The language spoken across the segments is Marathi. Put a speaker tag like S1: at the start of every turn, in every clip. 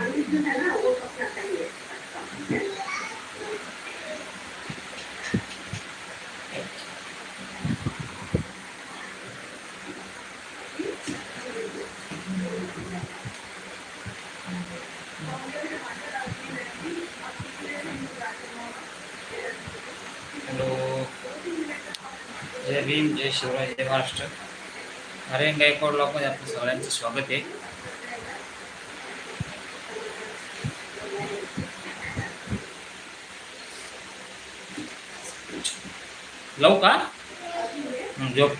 S1: हॅलो जय भीम जय शिवराय जय महाराष्ट्र अरे गायकवाडमध्ये आपलं सगळ्यांचं स्वागत आहे लव का हं, झोप.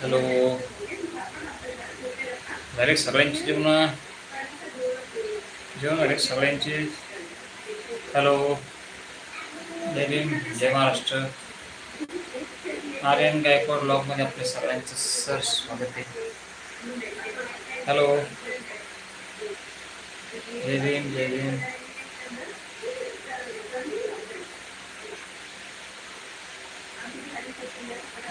S1: हॅलो. डायरेक्ट सगळ्यांची जेवण? जेवण डायरेक्ट सगळ्यांचे. हॅलो जय भीम जय महाराष्ट्र. आर्यन गायकवाड ब्लॉगमध्ये आपले सगळ्यांचं सर स्वागत आहे. हॅलो जय भीम जय भीम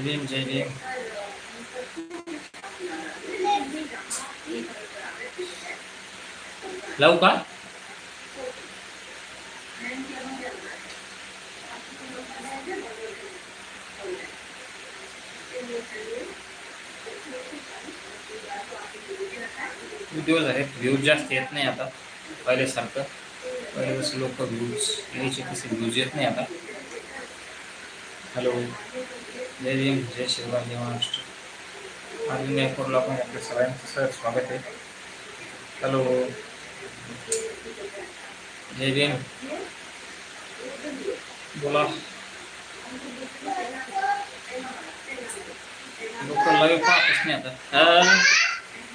S1: जय भीम जय भीम. लावू का? व्हिडिओ झाले व्ह्यूज जास्त येत नाही आता पहिल्यासारखं. पहिले कसं लोक व्ह्यूज यायचे तसे व्ह्यूज येत नाही आता. हॅलो जय भीम जय शिवराय जय महाराष्ट्र. अरविंद एअरपोर्टला पण आपल्या सगळ्यांचं सर स्वागत आहे. हॅलो. जय भीम. बोला. लोक लाईव्ह पाहतच नाही आता.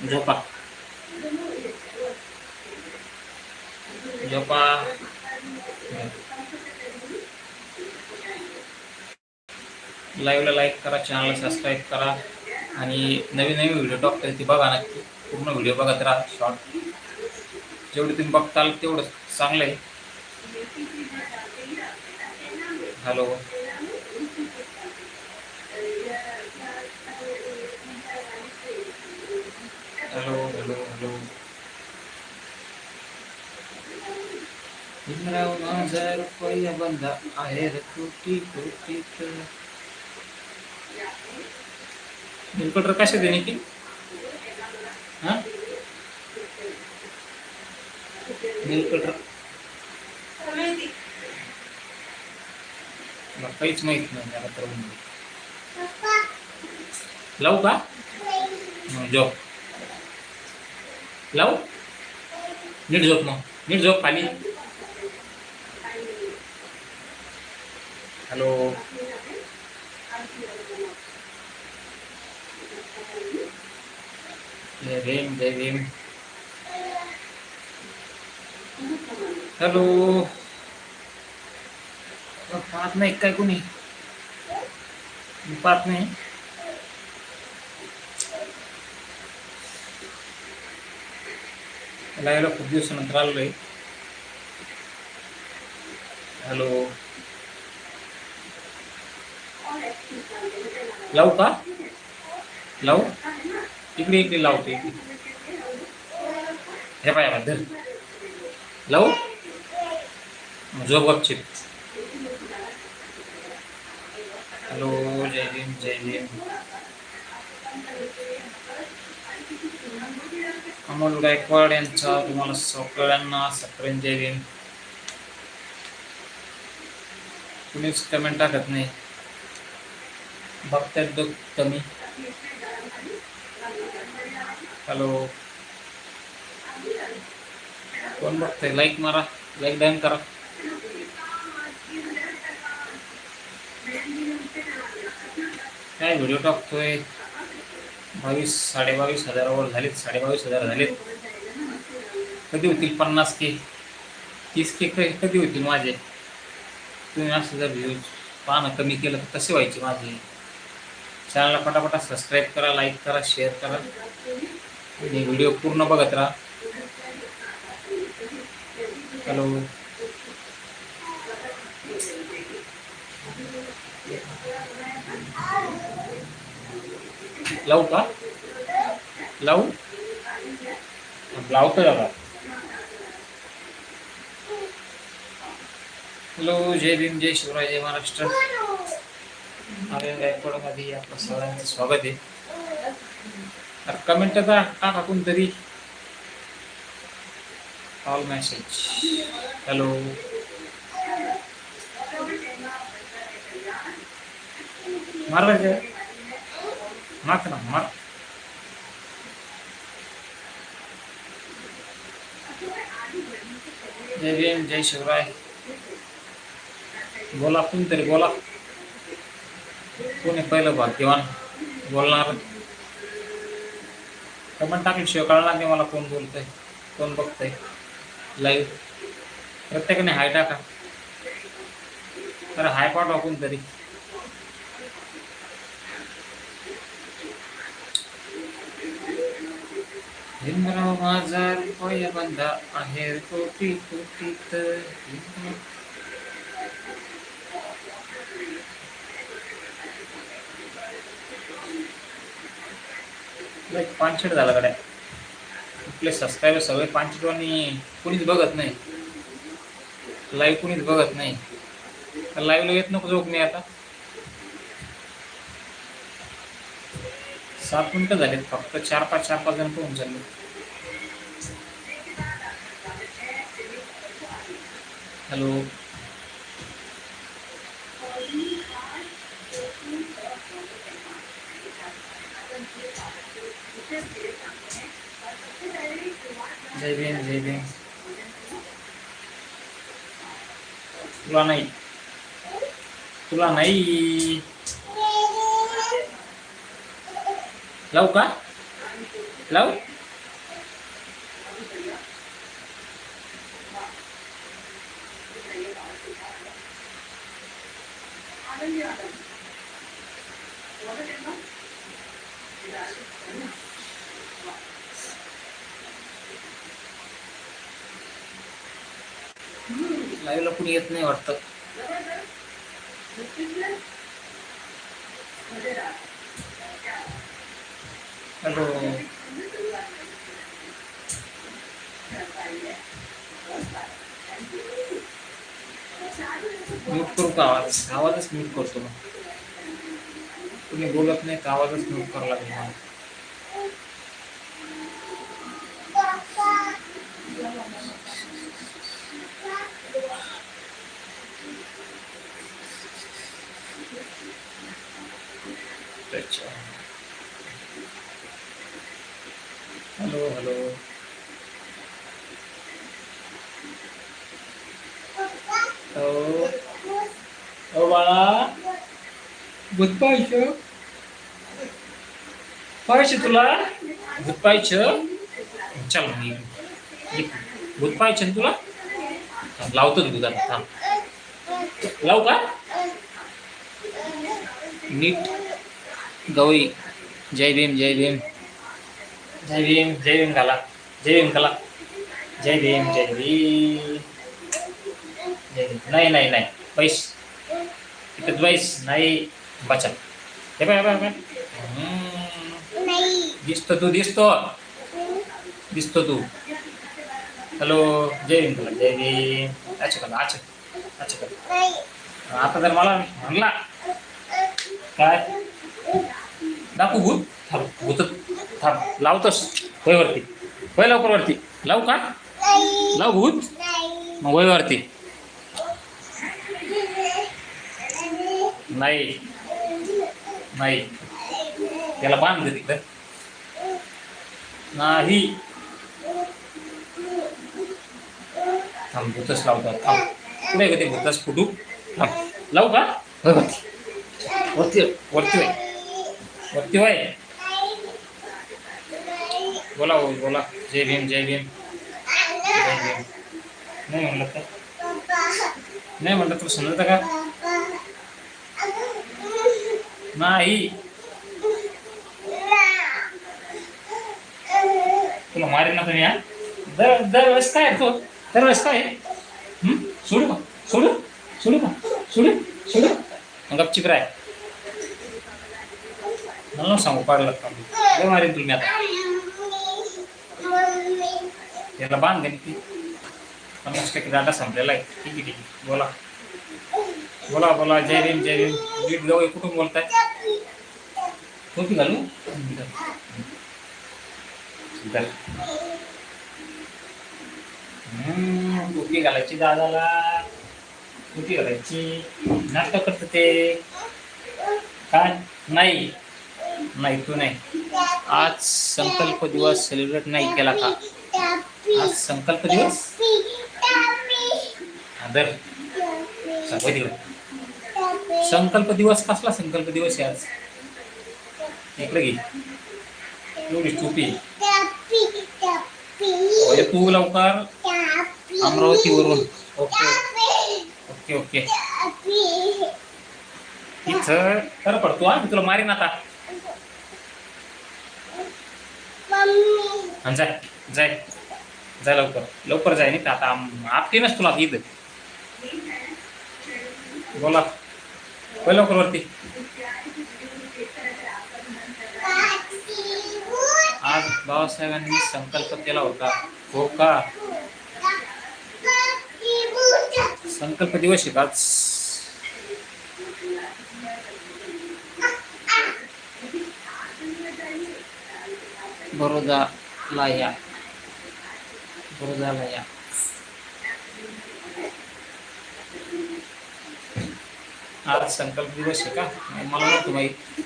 S1: झोपा. झोपा. लाईव्हला लाईक करा चॅनलला सबस्क्राईब करा आणि नवीन नवीन व्हिडिओ टाकतो ती बघा नक्की. पूर्ण व्हिडिओ बघत राहा शॉर्ट जेवढे तुम्ही बघताल तेवढं चांगलं आहे. Hello hello hello hello Bhimrao माझा रुपया बंद आहे रे कोटी कोटीत बिलकुल कसे देणे की हां बिलकुल काहीच माहीत नाही तर म्हणजे. लावू का? मग झोप लावू? नीट झोप मग. नीट झोप खाली. हॅलो. जय भीम जय भीम हॅलो पाहत नाही काय कोणी? पाहत नाही. लाईव्हला खूप दिवसानंतर आलो आहे हॅलो. लावू का? लावू? इकडे इकडे लावते हे पाय धर. लावू? जो गपचिप हॅलो जय भीम जय भीम. अमोल गायकवाड यांचा तुम्हाला सगळ्यांना सगळ्यांना जय भीम. कुणीच कमेंट टाकत नाही. बघतात कमी. हॅलो कोण बघतंय? लाईक मारा. लाईक डॅन करा. काय व्हिडिओ टाकतोय? बावीस साडेबावीस हजारावर झालेत. साडेबावीस हजार झालेत. कधी होतील पन्नास के? तीस के कधी होतील माझे? तुम्ही असं जर व्ह्यूज पाहणं कमी केलं तर कसे व्हायचे माझे? चॅनलला पटापटा सबस्क्राईब करा लाईक करा शेअर करा. आणि व्हिडिओ पूर्ण बघत राहा. हॅलो. लावू का? लावू? लावतो बघा हॅलो जय भीम जय शिवराय जय महाराष्ट्र. आर्यन गायकवाडमध्ये आपलं सगळ्यांचं स्वागत आहे. अरे कमेंट का टाका कोणतरी ऑल मेसेज हॅलो मारवायचं मार ना मार जय भीम जय शिवराय. बोला कोणतरी बोला. कोणी पहिलं भाग्यवान बोलणार. कमेंट टाकल्याशिवाय कळणार नाही मला कोण बोलतंय कोण बघतंय. लाईव्ह प्रत्येकाने हाय टाका. तर हाय पाठवा कोणतरी. भीमराव माझा बंधा आहे कोटी कोटीत. भीमराव लाईक पानशेट झाला गड्या. आपले सबस्क्रायबर सगळे पानशेट कुणीच बघत नाही. लाईव्ह कुणीच बघत नाही. लाईव्हला येत नको जोक मी आता. सात मिनिटं झालेत फक्त. चार पाच चार पाच जण होऊन चालले. हॅलो जय भीम जय भीम तुला नाही तुला नाही लावू का लावू लाईव्हला कुणी येत नाही वाटतं. हॅलो. म्यूट करू का आवाज? आवाजच म्यूट करतो मग तुम्ही बोलत नाही तर आवाजच म्यूट करावा लागेल मला अच्छा. हॅलो हॅलो हो हो बाळा. भूत पाहिजे पाहायचं तुला? भूत पाहायचं चल मी भूत पाहायचं तुला? लावतो ना दुधात थांब. लावू का? नीट. गवई. जय भीम जय भीम. जय भीम जय भीम घाला जय भीम घाला जय भीम जय भीम. जय भीम. नाही नाही नाही. पैस इथं द्वैस नाही बचा हे बाय बाय दिसतो तू दिसतो. दिसतो तू. हॅलो जय भीम घाला जय भीम. अच्छा करा अच्छा अच्छा करा आता जर मला म्हणला. काय? दाखवू भूत. थांब भूत थांब. लावतोस होय वरती. होय लवकर वरती. लावू का? लावू भूत. मग होय वरती. नाही. नाही. त्याला बांध दे तिकडं. नाही. थांब भूतच लावतो थांब. पुढे का ते भूतच? फुटू थांब. लावू का? होय वरती. वरती. वरती. भक्ती होय? बोला हो बोला. जय भीम जय भीम. जय भीम नाही म्हणलं तर? नाही म्हणलं तुला समजतं का? नाही. तुला मारेन ना तुम्ही हा? दर दरवेळेस काय तो? दरवेळेस काय? सोडू का? सोडू? सोडू का? सोडू? सोडू? मग गपचिप राय मला सांगू पाडलं का लय मारेन तुम्ही आता. याला बांध गणित ती. पन्नास टक्के दादा संपलेला आहे. ठीक आहे ठीक आहे. बोला. बोला बोला. जय भीम जय भीम. नीट गवई कुठून बोलताय? टोपी घालू टोपी घालायची दादाला? टोपी घालायची? नाटक करत ते. काय? नाही. नाही तू नाही. आज संकल्प दिवस सेलिब्रेट नाही केला का? आज संकल्प दिवस? आदर तिकडे संकल्प दिवस. कसला संकल्प दिवस आहे आज? इकडे घे. एवढी टोपी तू लवकर अमरावतीवरून. ओके. Okay okay. इथं. खरं पडतो हा. तुला मारीन आता. आणि जाय जाय. जाय लवकर. लवकर जाय नाही तर आता आम- आपली तुला इथं. बोला. होय लवकर वरती आज बाबासाहेबांनी संकल्प केला होता. हो का? संकल्प दिवस आहे आज. बरोदाला या. बरोदाला या. आज संकल्प दिवस आहे का? नाही, मला नव्हतं माहीत.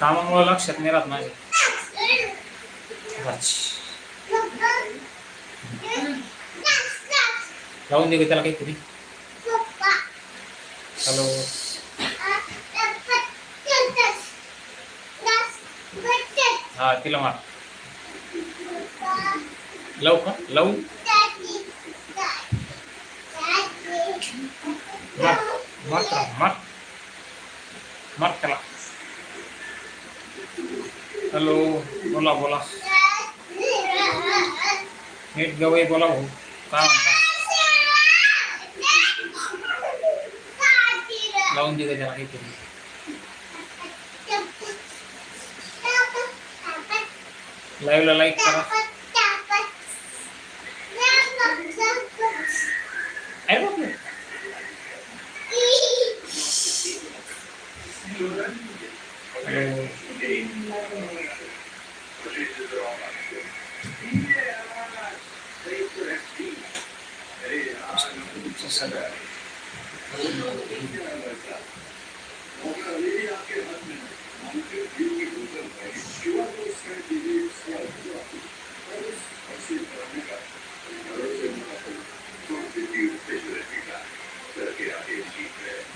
S1: कामामुळे लक्षात नाही राहत माझ्या. लावून दे त्याला काहीतरी? हॅलो. हा तिला मार. लव. का लव मार. मार त्याला. हॅलो बोला बोला. नीट गवई बोला भाऊ. काय म्हणता? लावून दे गं त्याला काहीतरी. लाईव्हला लाईक करा.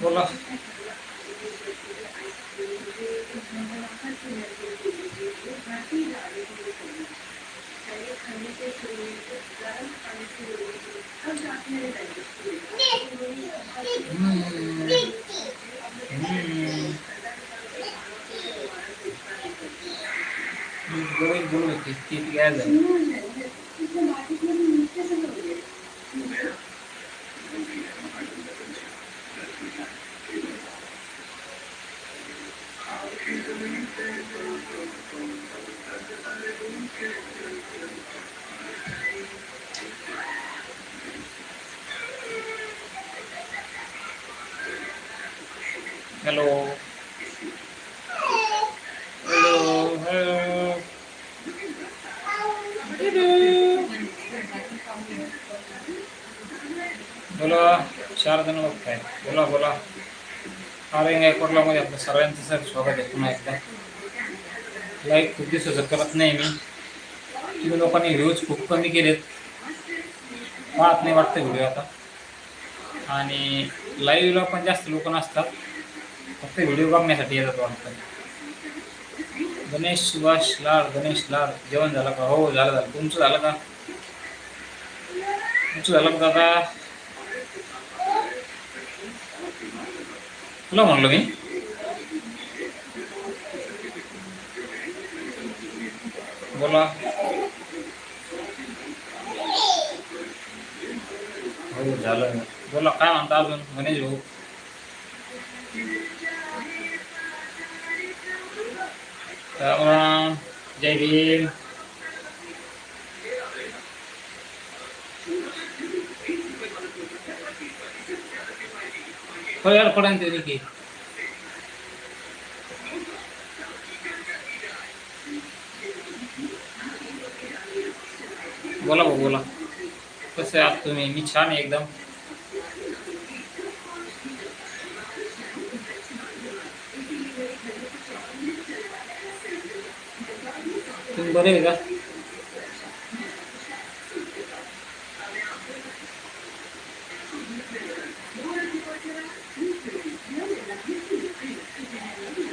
S1: बोला. हम्म. मी गवई बोलत होते ती काय झालं हॅलो हॅलो हॅलो बोला चार जण बघताय बोला बोला पोर्टलमध्ये आपलं सर्वांचं सर स्वागत आहे पुन्हा एकदा. लाईक खूप दिवस करत नाही मी. तुम्ही लोकांनी व्ह्यूज खूप कमी केलेत. पाहत नाही वाटतं व्हिडिओ आता. आणि लाईव्हला पण जास्त लोक नसतात. फक्त व्हिडिओ बघण्यासाठी येतात वाटतं. गणेश सुभाष लाड गणेश लाड जेवण झालं का? हो झालं झालं. तुमचं झालं का? तुमचं झालं का दादा? तुला म्हणलो मी बोला हो झालं बोला काय म्हणता अजून गणेश भाऊ राम जय भीम हो यार पडान की. बोला भाऊ बोला. कसे आहात तुम्ही? मी छान आहे एकदम. तुम्ही बरे आहे का?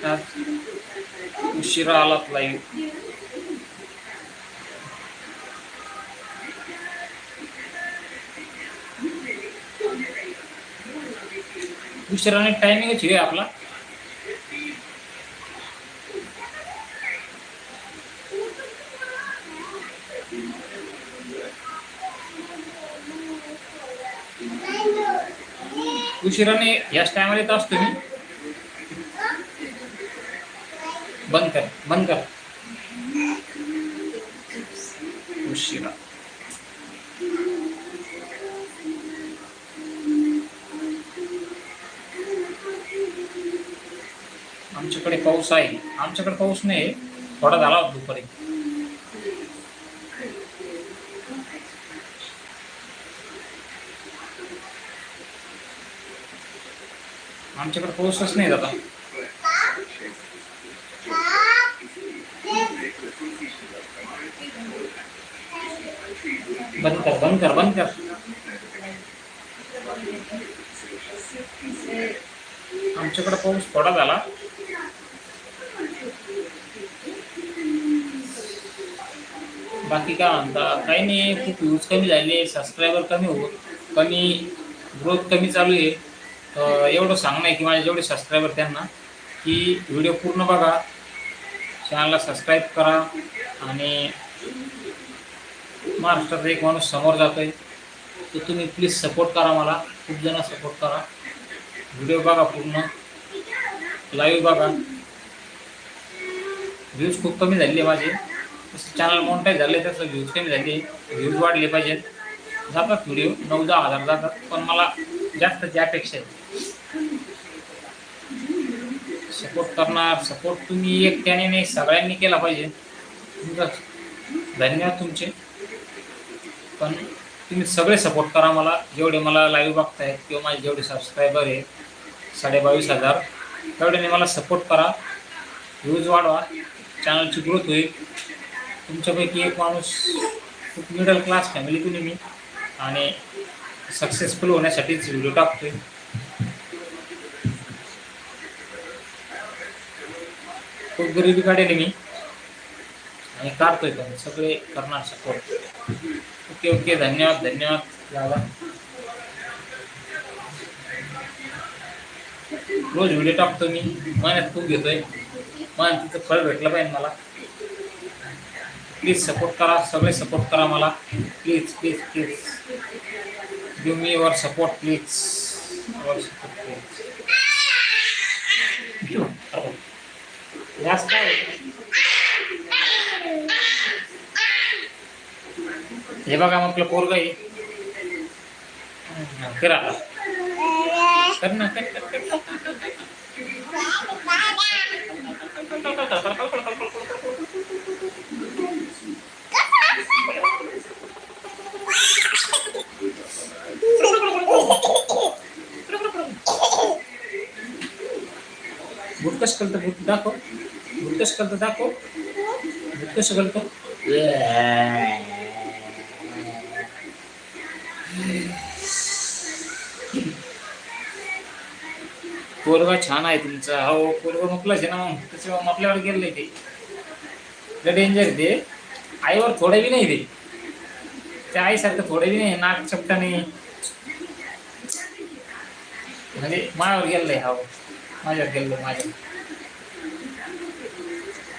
S1: आज उशिरा आलात लाईव्ह उशिराने टायमिंगच आहे आपला. उशिराने याच टायमाला येत असतो मी. आमच्याकडे पाऊस आहे. आमच्याकडे पाऊस नाही थोडा झाला होता दुपारी. आमच्याकडे पाऊसच नाही दादा. बंद कर बंद कर बंद कर. आमच्याकडे पाऊस थोडा झाला बाकी काय म्हणता काही नाही खूप व्ह्यूज कमी झाले सबस्क्रायबर कमी होत कमी ग्रोथ कमी चालू आहे. तर एवढं सांगणं आहे की माझे जेवढे सबस्क्रायबर त्यांना की व्हिडिओ पूर्ण बघा चॅनलला सबस्क्राईब करा आणि महाराष्ट्राचा एक माणूस समोर जातो आहे तर तुम्ही प्लीज सपोर्ट करा मला खूप जण सपोर्ट करा. व्हिडिओ बघा पूर्ण लाईव्ह बघा. व्ह्यूज खूप कमी झाले माझे. चॅनल मोनटाईज झाले त्याचं व्ह्यूज कमी झाले व्ह्यूज वाढले पाहिजेत. जातात व्हिडिओ नऊ दहा हजार जातात पण मला जास्तची अपेक्षा आहे. सपोर्ट करणार सपोर्ट तुम्ही एकट्याने नाही सगळ्यांनी केला पाहिजे. तुमचा धन्यवाद तुमचे. पण तुम्ही सगळे सपोर्ट करा मला जेवढे मला लाईव्ह बघतायत किंवा माझे जेवढे सबस्क्रायबर आहे साडेबावीस हजार तेवढ्याने मला सपोर्ट करा. व्ह्यूज वाढवा. चॅनलची ग्रोथ होईल. तुमच्यापैकी एक माणूस खूप मिडल क्लास फॅमिलीतून मी. आणि सक्सेसफुल होण्यासाठीच व्हिडिओ टाकतोय. खूप गरिबी काढेल मी. आणि काढतोय पण सगळे करणार सपोर्ट ओके ओके धन्यवाद धन्यवाद दादा. रोज व्हिडिओ टाकतो मी. महिन्यात खूप घेतोय. मन तिथं फळ भेटलं पाहिजे मला. प्लीज सपोर्ट करा सगळे सपोर्ट करा मला. Please please please. Give me your support please your support please जास्त हे बघा मग आपलं पोरग आहे. फिरा. कर ना कर, कर, कर, कर, दाखव. बुट दाखव. बुट कसं पोरगा छान आहे तुमचा. हो पोरगा मुकलाच आहे ना मग. त्याच्या मपल्यावर गेलंय ते. डेंजर ते. आईवर थोडे बी नाही ते. त्या आईसारखं थोडे बी नाही नाक चपटाने. म्हणजे हो, माझ्यावर गेलंय हा माझ्यावर गेलं माझ्या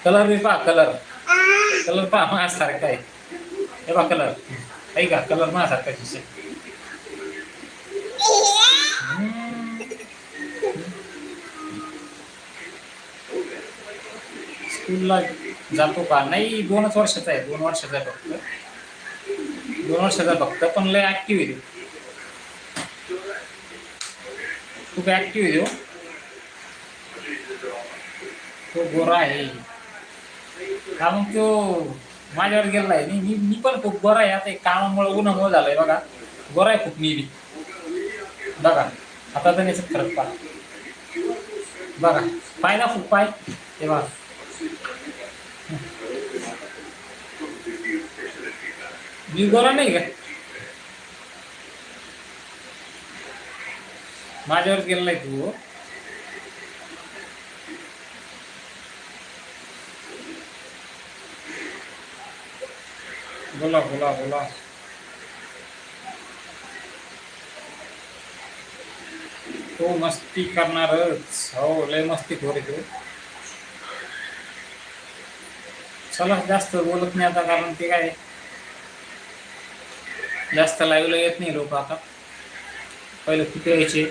S1: कलर बी पहा कलर कलर पहा माझ्यासारखा आहे. हे पहा कलर ऐका कलर माझ्यासारखा दिसेल स्कूलला जातो का? नाही दोनच वर्षाचा आहे. दोन वर्षाचा आहे फक्त. दोन वर्षाचा फक्त पण लय ऍक्टिव्ह आहे खूप ऍक्टिव्ह आहे तो गोरा आहे. कारण तो माझ्यावर गेलेला मी मी मी पण खूप बरा आहे. आता कामामुळे उन्हामुळे झालंय बघा. गोरा आहे खूप मी बी. बघा. आता तर याच्यात फरक पा बघा. पाय ना खूप पाय. ते बघा. मी गोरा नाही का? माझ्यावर गेलेला आहे तू. बोला बोला बोला तो मस्ती करणारच हो लय मस्ती खोर तो चला जास्त बोलत नाही आता कारण ते काय जास्त लाईव्हला येत नाही लोक आता पहिले किती यायचे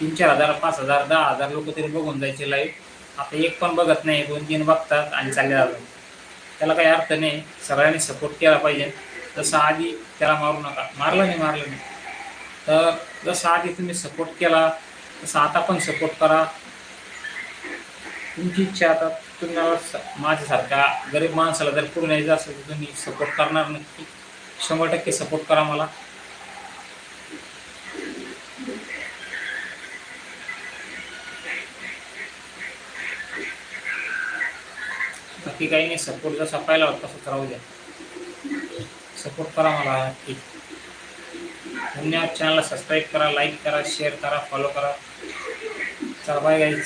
S1: तीन चार हजार पाच हजार दहा हजार लोक तरी बघून जायचे लाईव्ह आता एक पण बघत नाही दोन तीन बघतात आणि चालले जातात त्याला काही अर्थ नाही. सगळ्यांनी सपोर्ट केला पाहिजे. जसं आधी त्याला मारू नका. मारलं नाही मारलं नाही. तर जसं आधी तुम्ही सपोर्ट केला तसं आता पण सपोर्ट करा. तुमची इच्छा आता तुम्हाला माझ्यासारख्या गरीब माणसाला जर पुढे न्यायचं असेल तर तुम्ही सपोर्ट करणार नक्की. शंभर टक्के सपोर्ट करा मला. बाकी काही नाही. सपोर्ट जसा पाहिला होता तसंच राहू द्या सपोर्ट करा मला नक्की. धन्यवाद चॅनलला सबस्क्राईब करा लाईक करा शेअर करा फॉलो करा. चला बाय गाईज